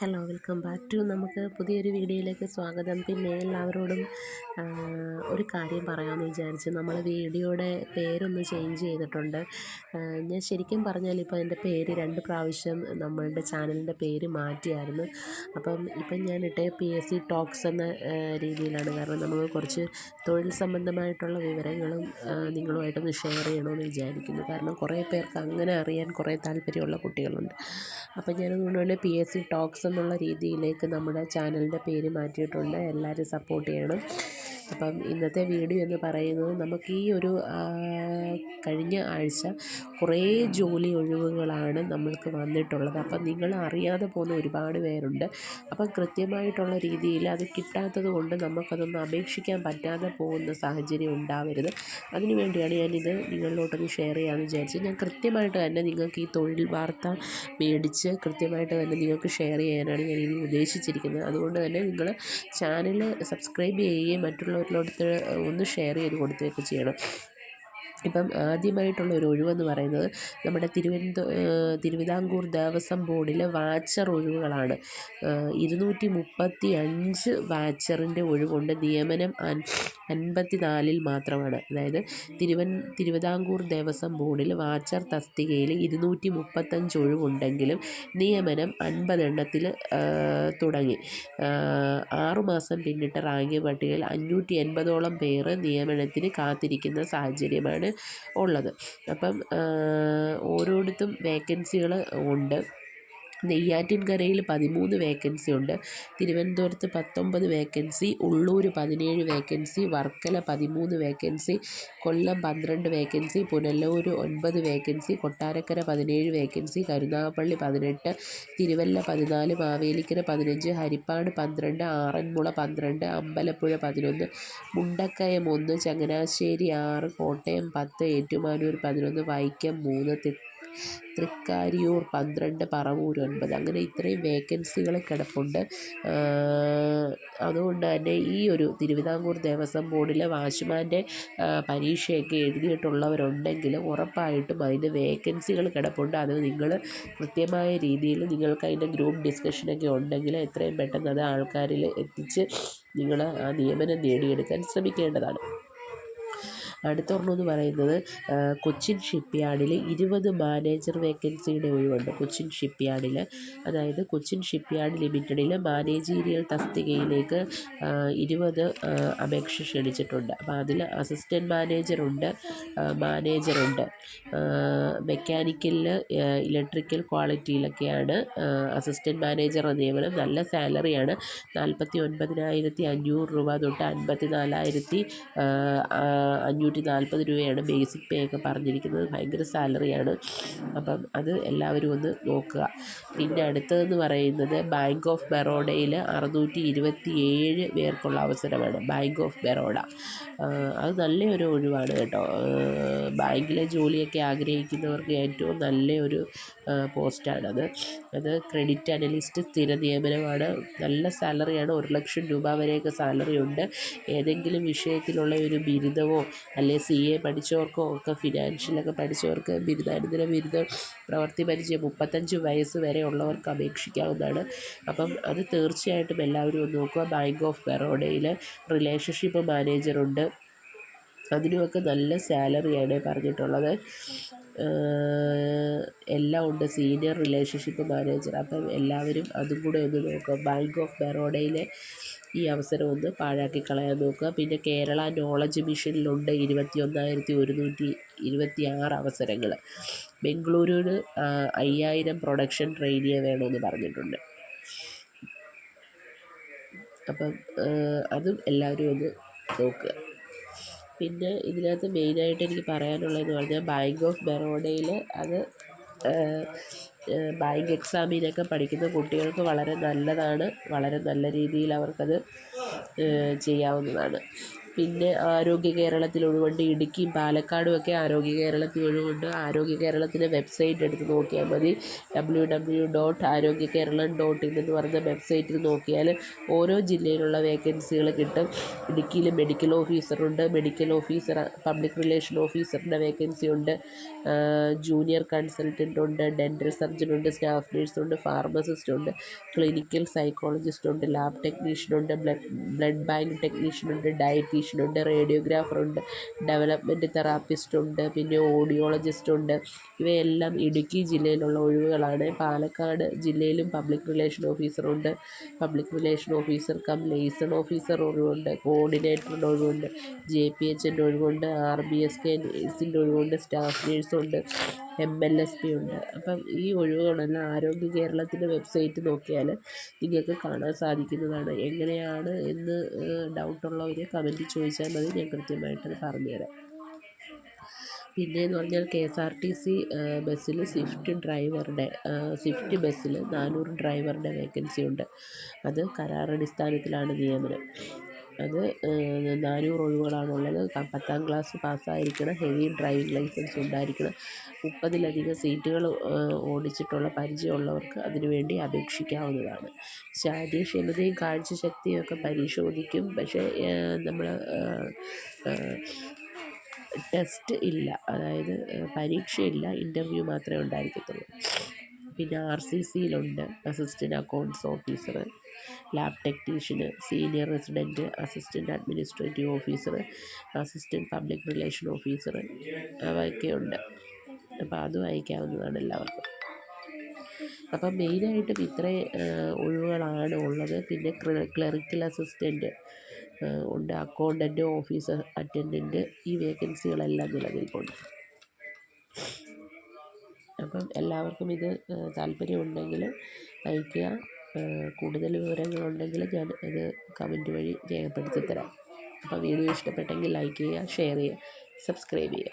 Hello welcome back to നമുക്ക് പുതിയൊരു വീഡിയോയിലേക്ക് സ്വാഗതം. പിന്നെ എല്ലാവരോടും ഒരു കാര്യം പറയാമെന്ന് വിചാരിച്ചു. നമ്മൾ വീഡിയോയുടെ പേരൊന്ന് ചേഞ്ച് ചെയ്തിട്ടുണ്ട്. ഞാൻ ശരിക്കും പറഞ്ഞാൽ ഇപ്പോൾ എന്റെ പേര് രണ്ട് പ്രാവശ്യം നമ്മളുടെ ചാനലിന്റെ പേര് മാറ്റിയായിരുന്നു. അപ്പം ഇപ്പം ഞാൻ ഇട്ട പി എസ് സി ടോക്സ് എന്ന രീതിയിലാണ്. കാരണം നമ്മൾ കുറച്ച് തൊഴിൽ സംബന്ധമായിട്ടുള്ള വിവരങ്ങളും നിങ്ങളുമായിട്ടൊന്ന് ഷെയർ ചെയ്യണമെന്ന് വിചാരിക്കുന്നു. കാരണം കുറേ പേർക്ക് അങ്ങനെ അറിയാൻ കുറേ താല്പര്യമുള്ള കുട്ടികളുണ്ട്. അപ്പം ഞാനതുകൊണ്ട് തന്നെ പി എസ് സി ടോക്സ് എന്നുള്ള രീതിയിലേക്ക് നമ്മുടെ ചാനലിന്റെ പേര് മാറ്റിയിട്ടുണ്ട്. എല്ലാവരും സപ്പോർട്ട് ചെയ്യണം. അപ്പം ഇന്നത്തെ വീഡിയോ എന്ന് പറയുന്നത് നമുക്ക് ഈ ഒരു കഴിഞ്ഞ ആഴ്ച കുറേ ജോലി ഒഴിവുകളാണ് നമ്മൾക്ക് വന്നിട്ടുള്ളത്. അപ്പം നിങ്ങൾ അറിയാതെ പോകുന്ന ഒരുപാട് പേരുണ്ട്. അപ്പം കൃത്യമായിട്ടുള്ള രീതിയിൽ അത് കിട്ടാത്തത് കൊണ്ട് നമുക്കതൊന്ന് അപേക്ഷിക്കാൻ പറ്റാതെ പോകുന്ന സാഹചര്യം ഉണ്ടാവരുത്. അതിനു വേണ്ടിയാണ് ഞാനിത് നിങ്ങളിലോട്ടൊന്ന് ഷെയർ ചെയ്യാമെന്ന് വിചാരിച്ചത് ഞാൻ കൃത്യമായിട്ട് തന്നെ നിങ്ങൾക്ക് ഈ തൊഴിൽ വാർത്ത മേടിച്ച് കൃത്യമായിട്ട് തന്നെ നിങ്ങൾക്ക് ഷെയർ ചെയ്യാനാണ് ഞാൻ ഇനി ഉദ്ദേശിച്ചിരിക്കുന്നത്. അതുകൊണ്ട് തന്നെ നിങ്ങൾ ചാനൽ സബ്സ്ക്രൈബ് ചെയ്യുകയും മറ്റുള്ള മറ്റുള്ളവരിലോട്ട് ഒന്ന് ഷെയർ ചെയ്ത് കൊടുക്കുകയൊക്കെ ചെയ്യണം. ഇപ്പം ആദ്യമായിട്ടുള്ള ഒരു ഒഴിവെന്ന് പറയുന്നത് നമ്മുടെ തിരുവനന്ത തിരുവിതാംകൂർ ദേവസ്വം ബോർഡിലെ വാച്ചർ ഒഴിവുകളാണ്. ഇരുന്നൂറ്റി മുപ്പത്തി അഞ്ച് വാച്ചറിന്റെ ഒഴിവുണ്ട്. നിയമനം അൻപത്തി നാലിൽ മാത്രമാണ്. അതായത് തിരുവൻ തിരുവിതാംകൂർ ദേവസ്വം ബോർഡിൽ വാച്ചർ തസ്തികയിൽ ഇരുന്നൂറ്റി മുപ്പത്തഞ്ച് ഒഴിവുണ്ടെങ്കിലും നിയമനം അൻപതെണ്ണത്തിൽ തുടങ്ങി. ആറുമാസം പിന്നിട്ട റാങ്ക് പട്ടികയിൽ അഞ്ഞൂറ്റി എൺപതോളം പേർ നിയമനത്തിന് കാത്തിരിക്കുന്ന സാഹചര്യമാണ് ഉള്ളത്. അപ്പം ഓരോയിടത്തും വേക്കൻസികൾ ഉണ്ട്. നെയ്യാറ്റിൻകരയിൽ പതിമൂന്ന് വേക്കൻസി ഉണ്ട്. തിരുവനന്തപുരത്ത് പത്തൊമ്പത് വേക്കൻസി ഉള്ളൂർ പതിനേഴ് വേക്കൻസി വർക്കല പതിമൂന്ന് വേക്കൻസി കൊല്ലം പന്ത്രണ്ട് വേക്കൻസി പുനലൂർ ഒൻപത് വേക്കൻസി കൊട്ടാരക്കര പതിനേഴ് വേക്കൻസി കരുനാഗപ്പള്ളി പതിനെട്ട് തിരുവല്ല പതിനാല് മാവേലിക്കര പതിനഞ്ച് ഹരിപ്പാട് പന്ത്രണ്ട് ആറന്മുള പന്ത്രണ്ട് അമ്പലപ്പുഴ പതിനൊന്ന് മുണ്ടക്കയം ഒന്ന് ചങ്ങനാശ്ശേരി ആറ് കോട്ടയം പത്ത് ഏറ്റുമാനൂർ പതിനൊന്ന് വൈക്കം മൂന്ന് തൃക്കാരിയൂർ പന്ത്രണ്ട് പറവൂർ ഒൻപത്. അങ്ങനെ ഇത്രയും വേക്കൻസികൾ കിടപ്പുണ്ട്. അതുകൊണ്ട് തന്നെ ഈ ഒരു തിരുവിതാംകൂർ ദേവസ്വം ബോർഡിലെ വാച്ച്മാന്റെ പരീക്ഷയൊക്കെ എഴുതിയിട്ടുള്ളവരുണ്ടെങ്കിൽ ഉറപ്പായിട്ടും അതിന്റെ വേക്കൻസികൾ കിടപ്പുണ്ട്. അത് നിങ്ങൾ കൃത്യമായ രീതിയിൽ നിങ്ങൾക്ക് അതിന്റെ ഗ്രൂപ്പ് ഡിസ്കഷനൊക്കെ ഉണ്ടെങ്കിൽ എത്രയും പെട്ടെന്ന് അത് ആൾക്കാരിൽ എത്തിച്ച് നിങ്ങൾ ആ നിയമനം നേടിയെടുക്കാൻ ശ്രമിക്കേണ്ടതാണ്. അടുത്ത ഒരെണ്ണം എന്ന് പറയുന്നത് കൊച്ചിൻ ഷിപ്പ് യാർഡിൽ ഇരുപത് മാനേജർ വേക്കൻസിയുടെ ഒഴിവുണ്ട്. കൊച്ചിൻ ഷിപ്പ് യാർഡിൽ അതായത് കൊച്ചിൻ ഷിപ്പ് യാർഡ് ലിമിറ്റഡിൽ മാനേജീരിയൽ തസ്തികയിലേക്ക് ഇരുപത് അപേക്ഷ ക്ഷണിച്ചിട്ടുണ്ട്. അപ്പോൾ അതിൽ അസിസ്റ്റന്റ് മാനേജറുണ്ട് മാനേജറുണ്ട്. മെക്കാനിക്കലിൽ ഇലക്ട്രിക്കൽ ക്വാളിറ്റിയിലൊക്കെയാണ് അസിസ്റ്റന്റ് മാനേജർ നിയമനം നല്ല സാലറിയാണ്. നാൽപ്പത്തി ഒൻപതിനായിരത്തി അഞ്ഞൂറ് രൂപ തൊട്ട് അൻപത്തി നാലായിരത്തി അഞ്ഞൂറ് അഞ്ഞൂറ്റി നാൽപ്പത് രൂപയാണ് ബേസിക് പേ ഒക്കെ പറഞ്ഞിരിക്കുന്നത്. ഭയങ്കര സാലറിയാണ് അപ്പം അത് എല്ലാവരും ഒന്ന് നോക്കുക. പിന്നെ അടുത്തതെന്ന് പറയുന്നത് ബാങ്ക് ഓഫ് ബറോഡയിൽ അറുന്നൂറ്റി ഇരുപത്തി ഏഴ് പേർക്കുള്ള അവസരമാണ് ബാങ്ക് ഓഫ് ബറോഡ അത് നല്ലൊരു ഒഴിവാണ് കേട്ടോ. ബാങ്കിലെ ജോലിയൊക്കെ ആഗ്രഹിക്കുന്നവർക്ക് ഏറ്റവും നല്ല നല്ലൊരു പോസ്റ്റാണത്. അത് ക്രെഡിറ്റ് അനലിസ്റ്റ് സ്ഥിര നിയമനമാണ്. നല്ല സാലറിയാണ്. ഒരു ലക്ഷം രൂപ വരെയൊക്കെ സാലറി ഉണ്ട് ഏതെങ്കിലും വിഷയത്തിലുള്ള ഒരു ബിരുദമോ അല്ലെങ്കിൽ സി എ പഠിച്ചവർക്കോ ഒക്കെ ഫിനാൻഷ്യലൊക്കെ പഠിച്ചവർക്ക് ബിരുദാനന്തര ബിരുദ പ്രവൃത്തി പരിചയം മുപ്പത്തഞ്ച് വയസ്സ് വരെ ഉള്ളവർക്ക് അപേക്ഷിക്കാവുന്നതാണ്. അപ്പം അത് തീർച്ചയായിട്ടും എല്ലാവരും ഒന്ന് നോക്കുക. ബാങ്ക് ഓഫ് ബറോഡയിൽ റിലേഷൻഷിപ്പ് മാനേജറുണ്ട് അതിനുമൊക്കെ നല്ല സാലറിയാണ് പറഞ്ഞിട്ടുള്ളത്. എല്ലാം ഉണ്ട്. സീനിയർ റിലേഷൻഷിപ്പ് മാനേജർ അപ്പം എല്ലാവരും അതും കൂടെ ഒന്ന് നോക്കുക. ബാങ്ക് ഓഫ് ബറോഡയിലെ ഈ അവസരം ഒന്ന് പാഴാക്കി കളയാൻ നോക്കുക. പിന്നെ കേരള നോളജ് മിഷനിലുണ്ട് ഇരുപത്തി ഒന്നായിരത്തി ഒരുന്നൂറ്റി ഇരുപത്തി ആറ് അവസരങ്ങൾ ബംഗളൂരുവിന് അയ്യായിരം പ്രൊഡക്ഷൻ ട്രെയിനിയെ വേണമെന്ന് പറഞ്ഞിട്ടുണ്ട്. അപ്പം അതും എല്ലാവരും ഒന്ന് നോക്കുക. പിന്നെ ഇതിനകത്ത് മെയിനായിട്ട് എനിക്ക് പറയാനുള്ളതെന്ന് പറഞ്ഞാൽ ബാങ്ക് ഓഫ് ബറോഡയിൽ അത് ബാങ്ക് എക്സാമിനൊക്കെ പഠിക്കുന്ന കുട്ടികൾക്ക് വളരെ നല്ലതാണ്. വളരെ നല്ല രീതിയിൽ അവർക്കത് ചെയ്യാവുന്നതാണ്. പിന്നെ ആരോഗ്യ കേരളത്തിൽ ഒഴിവുണ്ട് ഇടുക്കിയും പാലക്കാടും ഒക്കെ ആരോഗ്യ കേരളത്തിൽ ഒഴിവുണ്ട് ആരോഗ്യ കേരളത്തിന്റെ വെബ്സൈറ്റ് എടുത്ത് നോക്കിയാൽ മതി. ഡബ്ല്യൂ ഡബ്ല്യൂ ഡോട്ട് ആരോഗ്യ കേരളം ഡോട്ട് ഇൻ എന്ന് പറഞ്ഞ വെബ്സൈറ്റിൽ നോക്കിയാൽ ഓരോ ജില്ലയിലുള്ള വേക്കൻസികൾ കിട്ടും. ഇടുക്കിയിൽ മെഡിക്കൽ ഓഫീസറുണ്ട് മെഡിക്കൽ ഓഫീസർ പബ്ലിക് റിലേഷൻ ഓഫീസറിന്റെ വേക്കൻസി ഉണ്ട്. ജൂനിയർ കൺസൾട്ടന്റ് ഉണ്ട് ഡെന്റൽ സർജൻ ഉണ്ട് സ്റ്റാഫ് നേഴ്സ് ഉണ്ട് ഫാർമസിസ്റ്റ് ഉണ്ട് ക്ലിനിക്കൽ സൈക്കോളജിസ്റ്റ് ഉണ്ട് ലാബ് ടെക്നീഷ്യൻ ഉണ്ട് ബ്ലഡ് ബ്ലഡ് ബാങ്ക് ടെക്നീഷ്യൻ ഉണ്ട് ഡയറ്റീഷ്യൻ ഉണ്ട് റേഡിയോഗ്രാഫർ ഉണ്ട് ഡെവലപ്മെന്റ് തെറാപ്പിസ്റ്റ് ഉണ്ട് പിന്നെ ഓഡിയോളജിസ്റ്റ് ഉണ്ട് ഇവയെല്ലാം ഇടുക്കി ജില്ലയിലുള്ള ഒഴിവുകളാണ്. പാലക്കാട് ജില്ലയിലും public relation ഓഫീസറുണ്ട്. Public relation officer cum liaison officer ഒഴിവുണ്ട്. കോർഡിനേറ്ററിന്റെ ഒഴിവുണ്ട്. ജെ പി എച്ചിന്റെ ഒഴിവുണ്ട്. ആർ ബി എസ് കെ നേഴ്സിന്റെ ഒഴിവുണ്ട്. സ്റ്റാഫ് നേഴ്സുണ്ട്. എം എൽ എസ് പി ഉണ്ട്. അപ്പം ഈ ഒഴിവുകളെല്ലാം ആരോഗ്യ കേരളത്തിന്റെ വെബ്സൈറ്റ് നോക്കിയാൽ നിങ്ങൾക്ക് കാണാൻ സാധിക്കുന്നതാണ്. എങ്ങനെയാണ് എന്ന് ഡൗട്ടുള്ളവർ കമന്റ് ചോദിച്ചാൽ മതി. ഞാൻ കൃത്യമായിട്ട് പറഞ്ഞുതരാം. പിന്നെയെന്ന് പറഞ്ഞാൽ K S R T C ബസ്സിൽ സ്വിഫ്റ്റ് ഡ്രൈവറുടെ സ്വിഫ്റ്റ് ബസ്സിൽ നാനൂറ് ഡ്രൈവറുടെ വേക്കൻസി ഉണ്ട്. അത് കരാറടിസ്ഥാനത്തിലാണ് നിയമനം. അത് നാനൂറ് ഒഴിവുകളാണുള്ളത്. പത്താം ക്ലാസ് പാസ്സായിരിക്കണം. ഹെവി ഡ്രൈവിംഗ് ലൈസൻസ് ഉണ്ടായിരിക്കണം. മുപ്പതിലധികം സീറ്റുകൾ ഓടിച്ചിട്ടുള്ള പരിചയമുള്ളവർക്ക് അതിനുവേണ്ടി അപേക്ഷിക്കാവുന്നതാണ്. ശാരീരക്ഷമതയും കാഴ്ചശക്തിയും ഒക്കെ പരിശോധിക്കും. പക്ഷേ നമ്മൾ ടെസ്റ്റ് ഇല്ല. അതായത് പരീക്ഷയില്ല. ഇന്റർവ്യൂ മാത്രമേ ഉണ്ടായിരിക്കത്തുള്ളൂ. പിന്നെ R C സിയിലുണ്ട് assistant accounts officer lab technician senior resident assistant administrative officer assistant public relation officer അവയൊക്കെ ഉണ്ട് അപ്പോൾ അതും അയക്കാവുന്നതാണ് എല്ലാവർക്കും. അപ്പം മെയിനായിട്ടും ഇത്രയും ഒഴിവുകളാണ് ഉള്ളത്. പിന്നെ ക്ലറിക്കൽ അസിസ്റ്റന്റ് ഉണ്ട്. അക്കൗണ്ടന്റ് ഓഫീസർ അറ്റൻഡന്റ് ഈ വേക്കൻസികളെല്ലാം നിലനിൽപ്പുണ്ട് അപ്പം എല്ലാവർക്കും ഇത് താല്പര്യമുണ്ടെങ്കിൽ അയയ്ക്കുക. കൂടുതൽ വിവരങ്ങളുണ്ടെങ്കിൽ ഞാൻ ഇത് കമന്റ് വഴി രേഖപ്പെടുത്തി തരാം അപ്പോൾ വീഡിയോ ഇഷ്ടപ്പെട്ടെങ്കിൽ ലൈക്ക് ചെയ്യുക ഷെയർ ചെയ്യുക സബ്സ്ക്രൈബ് ചെയ്യുക.